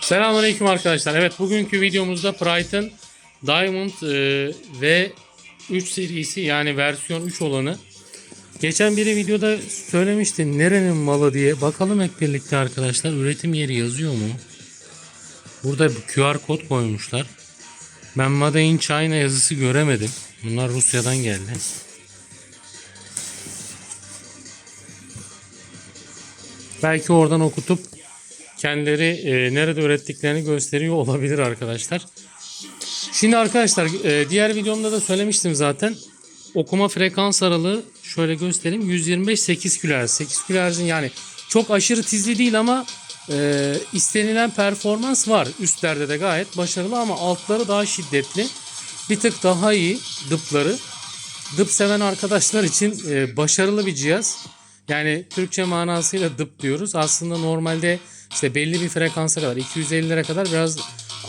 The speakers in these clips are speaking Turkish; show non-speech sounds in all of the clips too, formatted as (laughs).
Selamünaleyküm arkadaşlar. Evet bugünkü videomuzda Prite'ın Diamond e, ve 3 serisi yani versiyon 3 olanı. Geçen biri videoda söylemişti nerenin malı diye. Bakalım hep birlikte arkadaşlar. Üretim yeri yazıyor mu? Burada QR kod koymuşlar. Ben Made in China yazısı göremedim. Bunlar Rusya'dan geldi. Belki oradan okutup kendileri e, nerede ürettiklerini gösteriyor olabilir arkadaşlar. Şimdi arkadaşlar e, diğer videomda da söylemiştim zaten. Okuma frekans aralığı şöyle göstereyim. 125 8 kHz. 8 kHz'in yani çok aşırı tizli değil ama e, istenilen performans var. Üstlerde de gayet başarılı ama altları daha şiddetli. Bir tık daha iyi dıpları. Dıp seven arkadaşlar için e, başarılı bir cihaz. Yani Türkçe manasıyla dıp diyoruz. Aslında normalde işte belli bir frekansa kadar 250'lere kadar biraz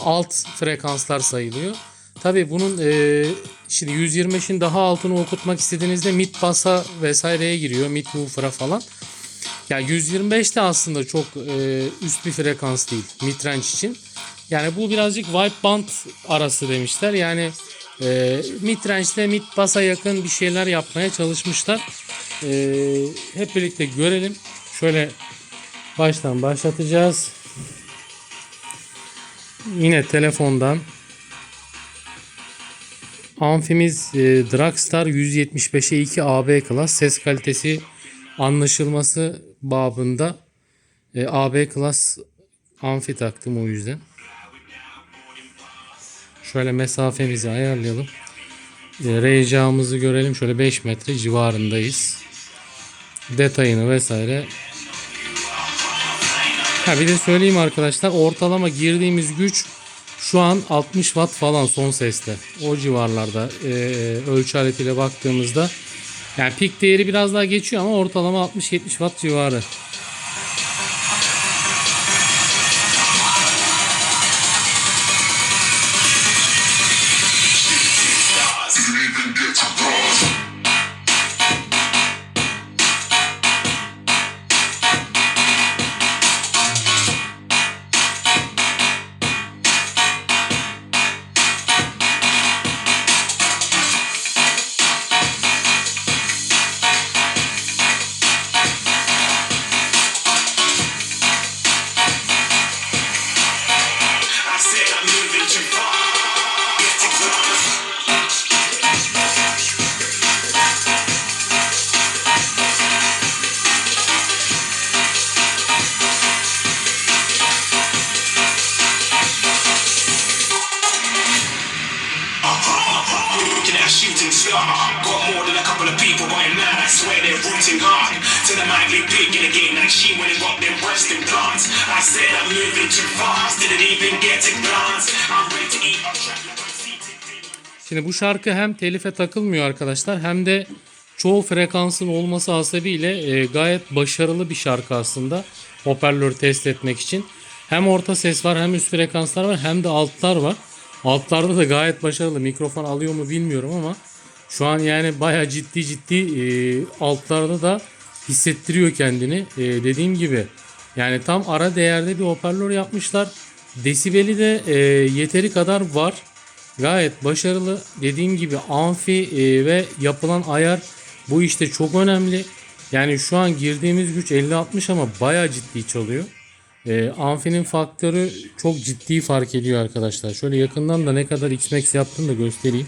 alt frekanslar sayılıyor. Tabi bunun e, şimdi 125'in daha altını okutmak istediğinizde mid basa vesaireye giriyor. Mid woofer'a falan. Ya 125 de aslında çok e, üst bir frekans değil midrange için. Yani bu birazcık white band arası demişler. Yani e, midrange ile mid basa yakın bir şeyler yapmaya çalışmışlar. E, hep birlikte görelim. Şöyle baştan başlatacağız. Yine telefondan Amfimiz e, Dragstar 175'e 2 AB Class ses kalitesi anlaşılması babında e, AB Class amfi taktım o yüzden. Şöyle mesafemizi ayarlayalım. E, reycağımızı görelim. Şöyle 5 metre civarındayız. Detayını vesaire. Ha bir de söyleyeyim arkadaşlar. Ortalama girdiğimiz güç şu an 60 watt falan son seste. O civarlarda e, ölçü aletiyle baktığımızda yani pik değeri biraz daha geçiyor ama ortalama 60-70 watt civarı. Rooting hard. To the might be big in the game, like she went and got them breast implants. I said I'm moving too fast, didn't even get a glance. I'm ready to eat. Şimdi bu şarkı hem telife takılmıyor arkadaşlar hem de çoğu frekansın olması hasebiyle e, gayet başarılı bir şarkı aslında hoparlör test etmek için. Hem orta ses var hem üst frekanslar var hem de altlar var. Altlarda da gayet başarılı. Mikrofon alıyor mu bilmiyorum ama şu an yani baya ciddi ciddi e, altlarda da hissettiriyor kendini. E, dediğim gibi yani tam ara değerde bir hoparlör yapmışlar. Desibeli de e, yeteri kadar var. Gayet başarılı. Dediğim gibi amfi e, ve yapılan ayar bu işte çok önemli. Yani şu an girdiğimiz güç 50-60 ama baya ciddi çalıyor. E, amfinin faktörü çok ciddi fark ediyor arkadaşlar. Şöyle yakından da ne kadar X-Max yaptım da göstereyim.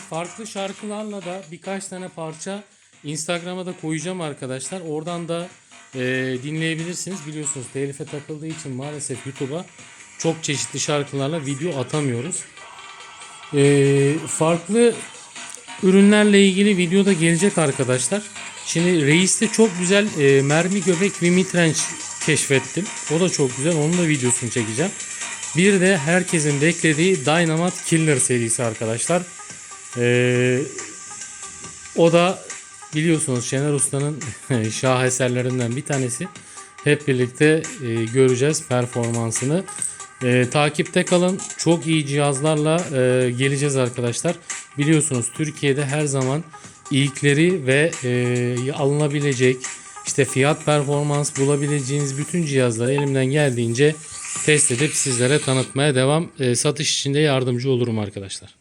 farklı şarkılarla da birkaç tane parça Instagram'a da koyacağım arkadaşlar. Oradan da e, dinleyebilirsiniz. Biliyorsunuz telife takıldığı için maalesef YouTube'a çok çeşitli şarkılarla video atamıyoruz. E, farklı ürünlerle ilgili video da gelecek arkadaşlar. Şimdi Reis'te çok güzel e, mermi göbek ve midrange keşfettim. O da çok güzel. Onun da videosunu çekeceğim. Bir de herkesin beklediği Dynamite Killer serisi arkadaşlar. E, o da biliyorsunuz Şener Usta'nın (laughs) şaheserlerinden bir tanesi. Hep birlikte e, göreceğiz performansını. E, takipte kalın. Çok iyi cihazlarla e, geleceğiz arkadaşlar. Biliyorsunuz Türkiye'de her zaman ilkleri ve e, alınabilecek işte fiyat performans bulabileceğiniz bütün cihazları elimden geldiğince test edip sizlere tanıtmaya devam. E, satış için de yardımcı olurum arkadaşlar.